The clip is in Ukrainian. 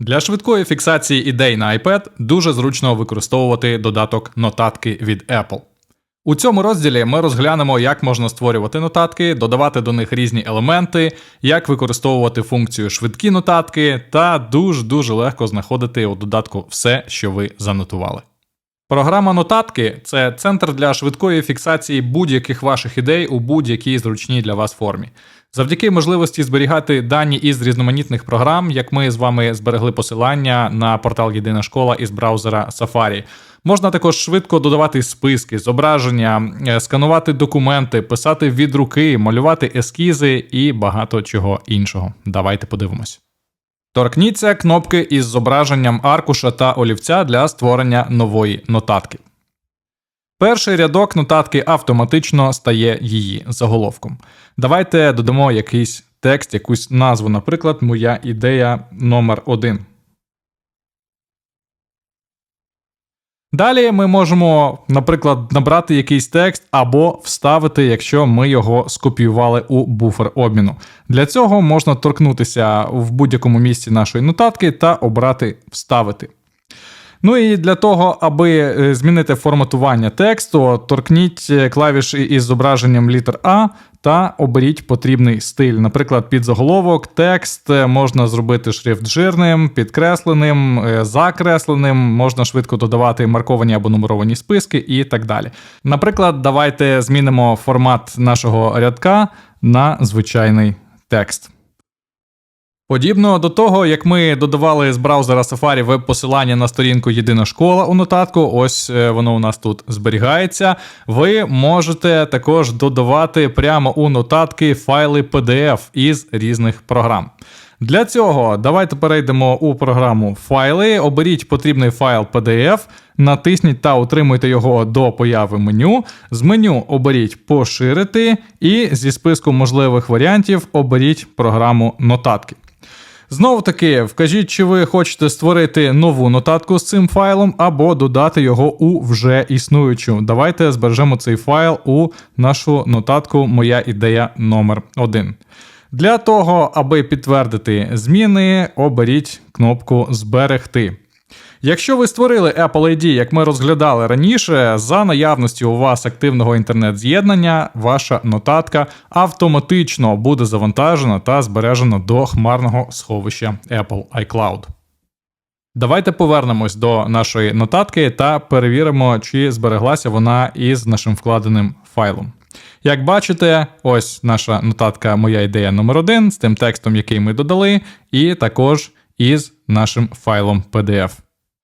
Для швидкої фіксації ідей на iPad дуже зручно використовувати додаток нотатки від Apple. У цьому розділі ми розглянемо, як можна створювати нотатки, додавати до них різні елементи, як використовувати функцію швидкі нотатки, та дуже-дуже легко знаходити у додатку все, що ви занотували. Програма нотатки це центр для швидкої фіксації будь-яких ваших ідей у будь-якій зручній для вас формі. Завдяки можливості зберігати дані із різноманітних програм, як ми з вами зберегли посилання на портал Єдина школа із браузера Safari. Можна також швидко додавати списки, зображення, е, сканувати документи, писати від руки, малювати ескізи і багато чого іншого. Давайте подивимось. Торкніться кнопки із зображенням аркуша та олівця для створення нової нотатки. Перший рядок нотатки автоматично стає її заголовком. Давайте додамо якийсь текст, якусь назву, наприклад, моя ідея номер 1 Далі ми можемо, наприклад, набрати якийсь текст або вставити, якщо ми його скопіювали у буфер обміну. Для цього можна торкнутися в будь-якому місці нашої нотатки та обрати Вставити. Ну і для того, аби е, змінити форматування тексту, торкніть е, клавіші із зображенням літер А та оберіть потрібний стиль. Наприклад, під заголовок, текст е, можна зробити шрифт жирним, підкресленим, закресленим, можна швидко додавати марковані або нумеровані списки і так далі. Наприклад, давайте змінимо формат нашого рядка на звичайний текст. Подібно до того, як ми додавали з браузера Safari веб-посилання на сторінку Єдина школа у нотатку, ось е, воно у нас тут зберігається. Ви можете також додавати прямо у нотатки файли PDF із різних програм. Для цього давайте перейдемо у програму Файли, оберіть потрібний файл PDF, натисніть та утримуйте його до появи меню. З меню оберіть Поширити і зі списку можливих варіантів оберіть програму Нотатки. Знову таки, вкажіть, чи ви хочете створити нову нотатку з цим файлом, або додати його у вже існуючу. Давайте збережемо цей файл у нашу нотатку Моя ідея номер 1 Для того, аби підтвердити зміни, оберіть кнопку Зберегти. Якщо ви створили Apple ID, як ми розглядали раніше, за наявності у вас активного інтернет-з'єднання, ваша нотатка автоматично буде завантажена та збережена до хмарного сховища Apple iCloud. Давайте повернемось до нашої нотатки та перевіримо, чи збереглася вона із нашим вкладеним файлом. Як бачите, ось наша нотатка Моя ідея номер 1 з тим текстом, який ми додали, і також із нашим файлом PDF.